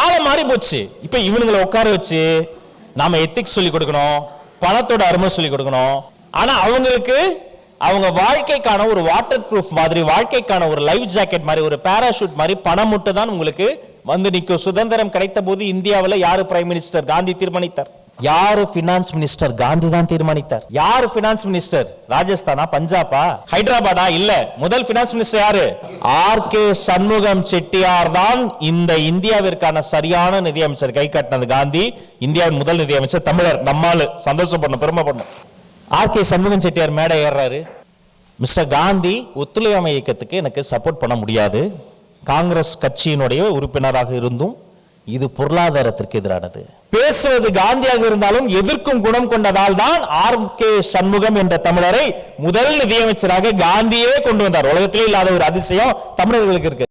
காலம் மாறி போச்சு. இப்போ இவனுங்களை உட்கார வச்சு நாம எத்திக்ஸ் சொல்லி கொடுக்கணும் பணத்தோட அருமை சொல்லி கொடுக்கணும். ஆனா அவங்களுக்கு அவங்க வாழ்க்கைக்கான ஒரு வாட்டர் ப்ரூஃப் மாதிரி வாழ்க்கைக்கான ஒரு லைஃப் ஜாக்கெட் மாதிரி ஒரு பேராஷூட் மாதிரி பணம் மட்டும் தான் உங்களுக்கு வந்து நிற்கும். சுதந்திரம் கிடைத்த போது இந்தியாவில் யாரு பிரைம் மினிஸ்டர் காந்தி தீர்மானித்தார். யாரு பினான்ஸ் மினிஸ்டர் காந்தி தான் தீர்மானித்தார். யாரு பினான்ஸ் மினிஸ்டர் ராஜஸ்தானா? பஞ்சாபா? ஹைதராபாடா இல்ல. முதல் பினான்ஸ் மினிஸ்டர் யாரு? ஆர் கே சண்முகம் செட்டியார் தான் இந்த இந்தியாவிற்கான சரியான நிதியமைச்சர் கை கட்டினது காந்தி. இந்தியாவின் முதல் நிதியமைச்சர் தமிழர். நம்மால் சந்தோஷப்படணும் பெருமைப்படணும் ஆர் கே சண்முகம் செட்டியார் மேடை ஏறுறாரு. மிஸ்டர் காந்தி ஒத்துழையாமை இயக்கத்துக்கு எனக்கு சப்போர்ட் பண்ண முடியாது. காங்கிரஸ் கட்சியினுடைய உறுப்பினராக இருந்தும் இது பொருளாதாரத்திற்கு எதிரானது. பேசுவது காந்தியாக இருந்தாலும் எதிர்க்கும் குணம் கொண்டதால் தான் ஆர் கே சண்முகம் என்ற தமிழரை முதல் நிதியமைச்சராக காந்தியே கொண்டு வந்தார். உலகத்திலே இல்லாத ஒரு அதிசயம் தமிழர்களுக்கு இருக்கு.